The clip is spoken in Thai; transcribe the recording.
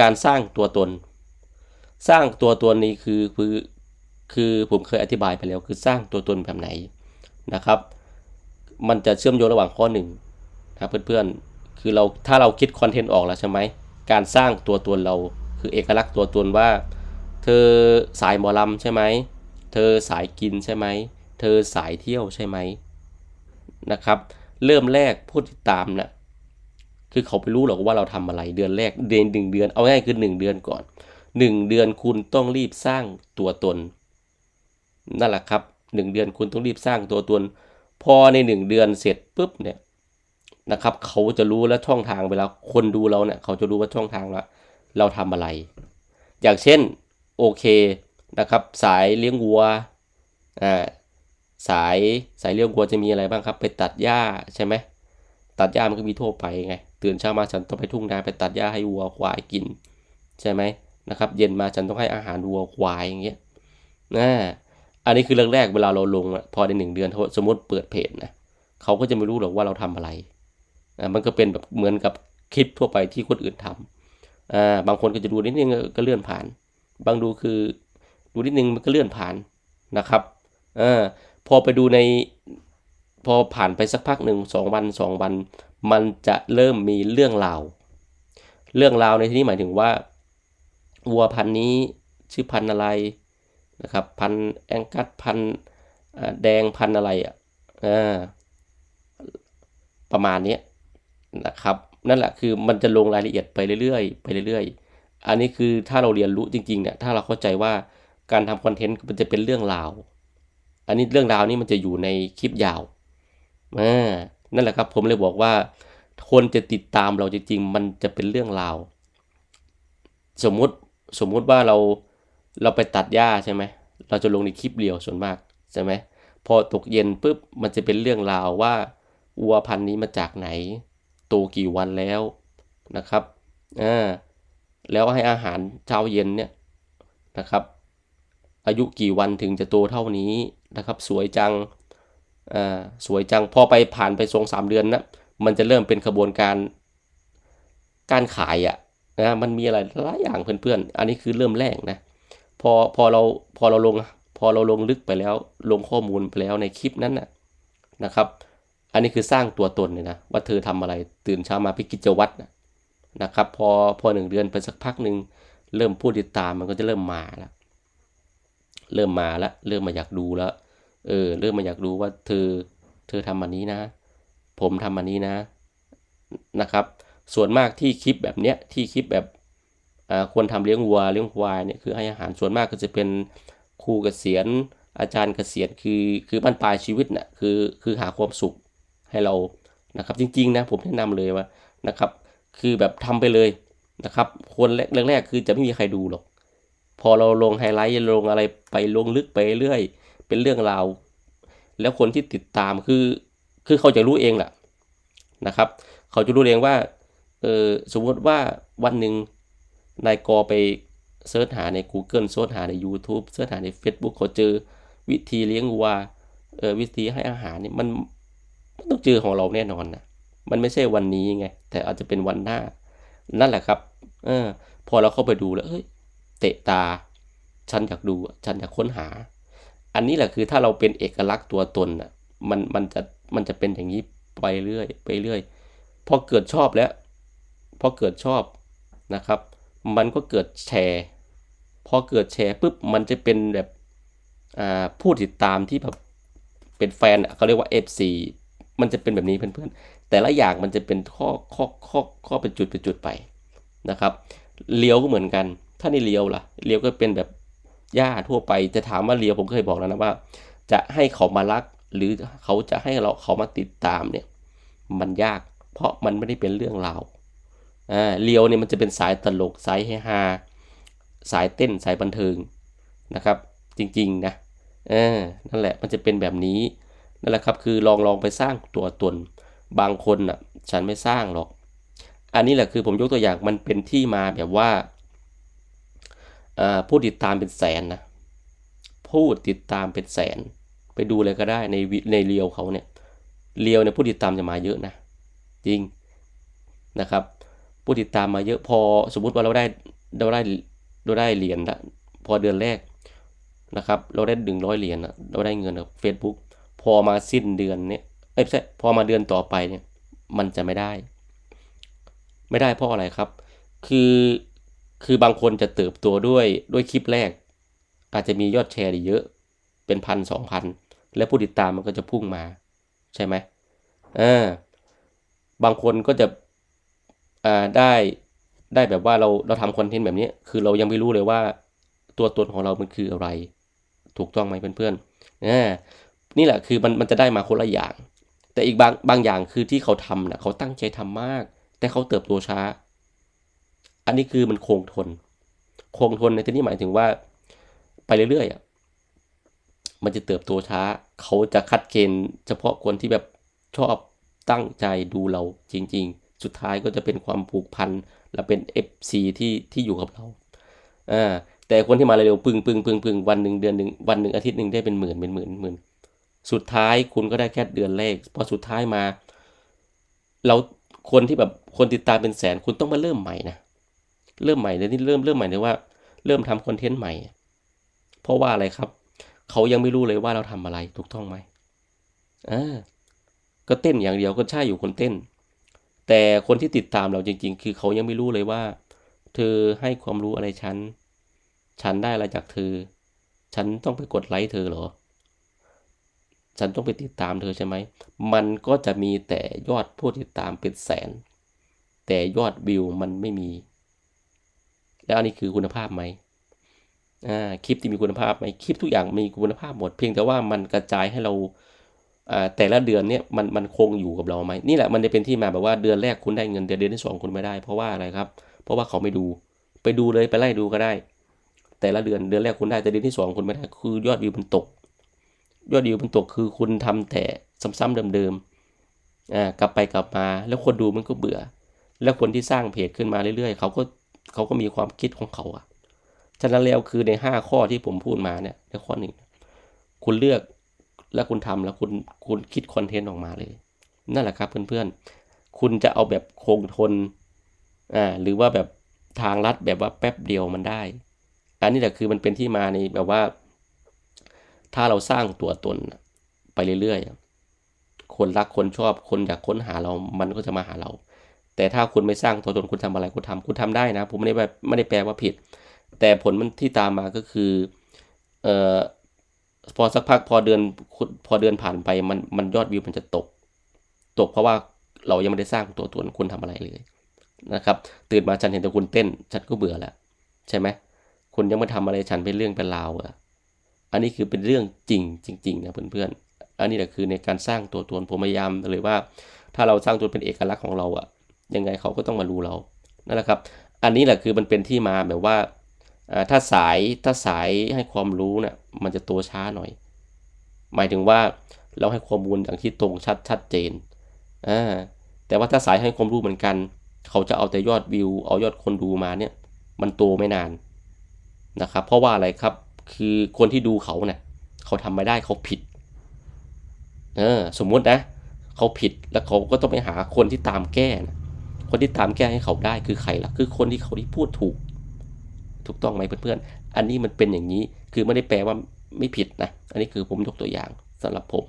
การสร้างตัวตน สร้างตัวตนนี้คือคือคือผมเคยอธิบายไปแล้ว คือสร้างตัวตนแบบไหนนะครับ มันจะเชื่อมโยงระหว่างข้อหนึ่งนะเพื่อนๆ คือเราถ้าเราคิดคอนเทนต์ออกแล้วใช่ไหม การสร้างตัวตนเราคือเอกลักษณ์ตัวตนว่า เธอสายหมอลำใช่ไหม เธอสายกินใช่ไหม เธอสายเที่ยวใช่ไหมนะครับ เริ่มแรกผู้ติดตามนะ คือเขาไปรู้หรอกว่าเราทำอะไรเดือนแรกเดือนหนึ่งเดือนเอาง่ายคือหนึ่งเดือนก่อนหนึ่งเดือนคุณต้องรีบสร้างตัวตน นั่นแหละครับหนึ่งเดือนคุณต้องรีบสร้างตัวตน พอในหนึ่งเดือนเสร็จปุ๊บเนี่ยนะครับเขาจะรู้แล้วช่องทางเวลาคนดูเราเนี่ยเขาจะรู้ว่าช่องทางว่าเราทำอะไร อย่างเช่นโอเคนะครับสายเลี้ยงวัวอ่าสายสายเลี้ยงวัวจะมีอะไรบ้างครับ ไปตัดหญ้าใช่ไหมตัดหญ้ามันก็มีทั่วไปไง ตื่นเช้ามาฉันต้องไปทุ่งนาไปตัดหญ้าให้วัวควายกิน ใช่ไหมนะครับ เย็นมาฉันต้องให้อาหารวัวควายอย่างเงี้ยนะอันนี้คือเรื่องแรกเวลาเราลงอะพอในหนึ่งเดือนสมมติเปิดเพจนะเขาก็จะไม่รู้หรอกว่าเราทำอะไรอ่ามันก็เป็นแบบเหมือนกับคลิปทั่วไปที่คนอื่นทำอ่าบางคนก็จะดูนิดนึงก็เลื่อนผ่าน บางดูคือดูนิดนึงมันก็เลื่อนผ่านนะครับอ่าพอไปดูในพอผ่านไปสักพักหนึ่งสองวันสองวัน มันจะเริ่มมีเรื่องราว เรื่องราวในที่นี้หมายถึงว่า วัวพันธุ์นี้ชื่อพันธุ์อะไรนะครับ พันธุ์แองกัสพันธุ์แดงพันธุ์อะไรอะประมาณนี้นะครับ นั่นแหละคือมันจะลงรายละเอียดไปเรื่อยๆ ไปเรื่อยๆ อันนี้คือถ้าเราเรียนรู้จริงๆเนี่ยถ้าเราเข้าใจว่าการทำคอนเทนต์มันจะเป็นเรื่องราว อันนี้เรื่องราวนี้มันจะอยู่ในคลิปยาวอ่า นั่นแหละครับ ผมเลยบอกว่า คนจะติดตามเราจริงๆมันจะเป็นเรื่องราว สมมุติสมมุติว่าเราเราไปตัดหญ้าใช่ไหมเราจะลงในคลิปเดียวส่วนมากใช่ไหมพอตกเย็นปุ๊บมันจะเป็นเรื่องราวว่าวัวพันธุ์นี้มาจากไหนโตกี่วันแล้วนะครับอ่าแล้วให้อาหารเช้าเย็นเนี่ยนะครับ อายุกี่วันถึงจะโตเท่านี้นะครับ สวยจัง สวยจังพอไปผ่านไปสองสามเดือนนะมันจะเริ่มเป็นขบวนการการขายอะ่ะนะมันมีอะไรหลายอย่างเพื่อนๆ อันนี้คือเริ่มแรกนะพอพอเราพอเราลงพอเราลงลึกไปแล้วลงข้อมูลไปแล้วในคลิปนั้นนะนะครับ อันนี้คือสร้างตัวตนเลยนะว่าเธอทำอะไรตื่นเช้ามาพิกิจวัตรนะครับ พอพอหนึ่งเดือนไปสักพักหนึ่งเริ่มพูดติดตามมันก็จะเริ่มมาแล้วเริ่มมาแล้วเริ่มมาอยากดูแล้ว เออเริ่มมาอยากดูว่าเธอเธอทำอันนี้นะ ผมทำอันนี้นะนะครับ ส่วนมากที่คลิปแบบเนี้ยที่คลิปแบบควรทำเลี้ยงวัวเลี้ยงควายเนี่ยคือให้อาหารส่วนมากก็จะเป็นครูเกษียณอาจารย์เกษียณคือคือบ้านปลายชีวิตนะ่ะคือคือหาความสุขให้เรานะครับ จริงๆนะผมแนะนำเลยว่านะครับ คือแบบทำไปเลยนะครับ คนแรกๆคือจะไม่มีใครดูหรอก พอเราลงไฮไลท์ลงอะไรไปลงลึกไปเรื่อย เป็นเรื่องราว แล้วคนที่ติดตามคือคือเขาจะรู้เองแหละนะครับ เขาจะรู้เองว่าเออสมมติว่าวันหนึ่งนายกอไปเสิร์ชหาใน Google เสิร์ชหาใน YouTube เสิร์ชหาใน Facebook เขาเจอวิธีเลี้ยงวัวเออวิธีให้อาหารนี่มันมันต้องเจอของเราแน่นอนนะมันไม่ใช่วันนี้ไง แต่อาจจะเป็นวันหน้า นั่นแหละครับเออพอเราเข้าไปดูแล้วเฮ้ยเตะตา ฉันอยากดูฉันอยากค้นหา อันนี้แหละคือถ้าเราเป็นเอกลักษณ์ตัวตนอะมันมันจะมันจะเป็นอย่างนี้ไปเรื่อยไปเรื่อยพอเกิดชอบแล้วพอเกิดชอบนะครับ มันก็เกิดแชร์พอเกิดแชร์ปุ๊บมันจะเป็นแบบผู้ติดตามที่แบบเป็นแฟนเขาเรียกว่า FC มันจะเป็นแบบนี้เพื่อนๆแต่ละอย่างมันจะเป็นข้อข้อข้อข้อเป็นจุดเป็นจุดไปนะครับเลี้ยวก็เหมือนกัน ถ้าในเลี้ยวล่ะเลี้ยวก็เป็นแบบ หญ้าทั่วไปจะถามว่าเลียวผมเคยบอกแล้วนะว่า จะให้เขามารักหรือเขาจะให้เราเขามาติดตามเนี่ย มันยาก เพราะมันไม่ได้เป็นเรื่องราวอ่าเลียวเนี่ยมันจะเป็นสายตลกสายเฮฮาสายเต้นสายบันเทิงนะครับ จริงๆนะเออนั่นแหละมันจะเป็นแบบนี้นั่นแหละครับคือลองลองไปสร้างตัวตน บางคนอะฉันไม่สร้างหรอก อันนี้แหละคือผมยกตัวอย่างมันเป็นที่มาแบบว่า ผู้ติดตามเป็นแสนนะผู้ติดตามเป็นแสน ไปดูเลยก็ได้ในในเรียวเขาเนี่ยเรียวเนี่ยผู้ติดตามจะมาเยอะนะจริงนะครับ ผู้ติดตามมาเยอะพอสมมุติว่าเราได้เราได้เราได้เหรียญละพอเดือนแรกนะครับ เราได้หนึ่งร้อยเหรียญอะเราได้เงินจาก Facebook พอมาสิ้นเดือนเนี่ยเอ้ยไม่ใช่พอมาเดือนต่อไปเนี่ย มันจะไม่ได้ ไม่ได้เพราะอะไรครับ คือ คือบางคนจะเติบโตด้วยด้วยคลิปแรก อาจจะมียอดแชร์เยอะเป็นพันสองพันและผู้ติดตามมันก็จะพุ่งมา ใช่ไหมอ่าบางคนก็จะอ่าได้ได้แบบว่าเราเราทำคอนเทนต์แบบนี้คือเรายังไม่รู้เลยว่าตัวตนของเรามันคืออะไร ถูกต้องไหมเพื่อนๆอ่านี่แหละคือมันมันจะได้มาคนละอย่าง แต่อีกบางบางอย่างคือที่เขาทำนะเขาตั้งใจทำมาก แต่เขาเติบโตช้า อันนี้คือมันคงทน คงทนในที่นี้หมายถึงว่า ไปเรื่อยๆอะมันจะเติบโตช้า เขาจะคัดเกณฑ์เฉพาะคนที่แบบชอบตั้งใจดูเราจริง ๆ สุดท้ายก็จะเป็นความผูกพันและเป็น FC ที่ที่อยู่กับเราอ่าแต่คนที่มาเร็วๆปึงปึงปึงปึงวันหนึ่งเดือนหนึ่งวันหนึ่งอาทิตย์หนึ่งได้เป็นหมื่นเป็นหมื่นหมื่นสุดท้ายคุณก็ได้แค่เดือนแรกพอสุดท้ายมา เราคนที่แบบคนติดตามเป็นแสนคุณต้องมาเริ่มใหม่นะ เริ่มใหม่เลยนี่เริ่มเริ่มใหม่เลยว่า เริ่มทำคอนเทนต์ใหม่ เพราะว่าอะไรครับ เขายังไม่รู้เลยว่าเราทำอะไรถูกต้องไหมอ่าก็เต้นอย่างเดียวก็ใช่อยู่คนเต้น แต่คนที่ติดตามเราจริง ๆ คือเขายังไม่รู้เลยว่า เธอให้ความรู้อะไรฉัน ฉันได้อะไรจากเธอ ฉันต้องไปกดไลค์เธอเหรอ ฉันต้องไปติดตามเธอใช่ไหม มันก็จะมีแต่ยอดผู้ติดตามเป็นแสน แต่ยอดวิวมันไม่มี แล้วอันนี้คือคุณภาพไหมอ่าคลิปที่มีคุณภาพไหมคลิปทุกอย่างมีคุณภาพหมด เพียงแต่ว่ามันกระจายให้เราอ่าแต่ละเดือนเนี่ยมันมันคงอยู่กับเราไหมนี่แหละมันจะเป็นที่มาแบบว่าเดือนแรกคุณได้เงินเดือนเดือนที่สองคุณไม่ได้ เพราะว่าอะไรครับ เพราะว่าเขาไม่ดู ไปดูเลยไปไล่ดูก็ได้ แต่ละเดือนเดือนแรกคุณได้แต่เดือนที่สองคุณไม่ได้คือยอดวิวมันตก ยอดวิวมันตกคือคุณทำแต่ซ้ำๆเดิมๆอ่ากลับไปกลับมา แล้วคนดูมันก็เบื่อ แล้วคนที่สร้างเพจขึ้นมาเรื่อยๆ เขาก็ เขาก็มีความคิดของเขาอะฉะนั้นแล้วคือในห้าข้อที่ผมพูดมาเนี่ยในข้อหนึ่งคุณเลือกแล้วคุณทำแล้วคุณคุณคิดคอนเทนต์ออกมาเลย นั่นแหละครับเพื่อนๆ คุณจะเอาแบบคงทนอ่าหรือว่าแบบทางลัดแบบว่าแป๊บเดียวมันได้ อันนี้แหละคือมันเป็นที่มาในแบบว่า ถ้าเราสร้างตัวตนไปเรื่อยๆคนรักคนชอบคนอยากค้นหาเรามันก็จะมาหาเรา แต่ถ้าคุณไม่สร้างตัวตนคุณทำอะไรคุณทำคุณทำได้นะ ผมไม่ได้แบบไม่ได้แปลว่าผิด แต่ผลมันที่ตามมาก็คือเอ่อพอสักพักพอเดือนพอเดือนผ่านไปมันมันยอดวิวมันจะตก ตกเพราะว่าเรายังไม่ได้สร้างตัวตนคุณทำอะไรเลยนะครับ ตื่นมาฉันเห็นแต่คุณเต้นฉันก็เบื่อแล้วใช่ไหมคุณยังไม่ทำอะไรฉันเป็นเรื่องเป็นราวอะอันนี้คือเป็นเรื่องจริงจริงๆนะเพื่อนๆอันนี้แหละคือในการสร้างตัวตนผมพยายามเลยว่า ถ้าเราสร้างตัวเป็นเอกลักษณ์ของเราอะ ยังไงเขาก็ต้องมารู้เรานั่นแหละครับ อันนี้แหละคือมันเป็นที่มาแบบว่าถ้าสายถ้าสายให้ความรู้เนะี่ยมันจะโตช้าหน่อย หมายถึงว่าเราให้ข้อมูลอย่างที่ตรงชัดชัดเจนอ่าแต่ว่าถ้าสายให้ความรู้เหมือนกัน เขาจะเอาแต่ยอดวิว เอายอดคนดูมาเนี่ย มันโตไม่นานนะครับ เพราะว่าอะไรครับคือคนที่ดูเขาเนะ่ยเขาทำไม่ได้เขาผิดเออสมมุตินะ เขาผิดแล้วเขาก็ต้องไปหาคนที่ตามแก้นะ คนที่ตามแก้ให้เขาได้คือใครล่ะ คือคนที่เขาที่พูดถูก ถูกต้องไหมเพื่อนๆ อันนี้มันเป็นอย่างนี้ คือไม่ได้แปลว่าไม่ผิดนะ อันนี้คือผมยกตัวอย่างสำหรับผม